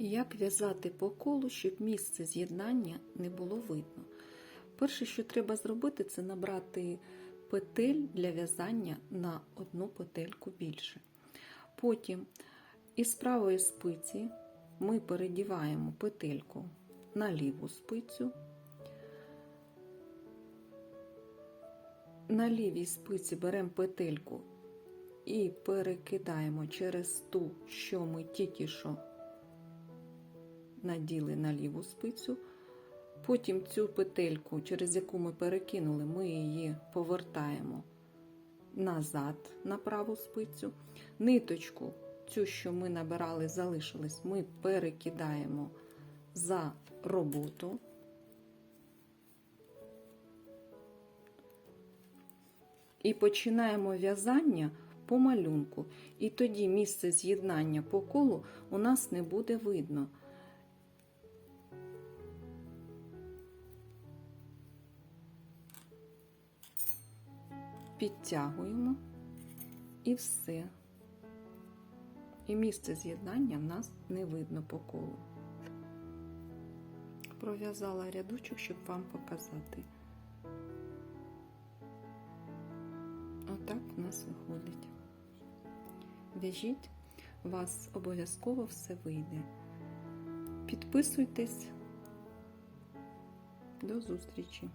Як в'язати по колу, щоб місце з'єднання не було видно. Перше, що треба зробити, це набрати петель для в'язання на одну петельку більше. Потім із правої спиці ми передіваємо петельку на ліву спицю. На лівій спиці беремо петельку і перекидаємо через ту, що ми тільки що наділи на ліву спицю. Потім цю петельку, через яку ми перекинули, ми її повертаємо назад на праву спицю. Ниточку, цю, що ми набирали, залишилась, ми перекидаємо за роботу. І починаємо в'язання по малюнку. І тоді місце з'єднання по колу у нас не буде видно. Підтягуємо і все. І місце з'єднання в нас не видно по колу. Пров'язала рядочок, щоб вам показати. Отак в нас виходить. В'яжіть, у вас обов'язково все вийде. Підписуйтесь. До зустрічі!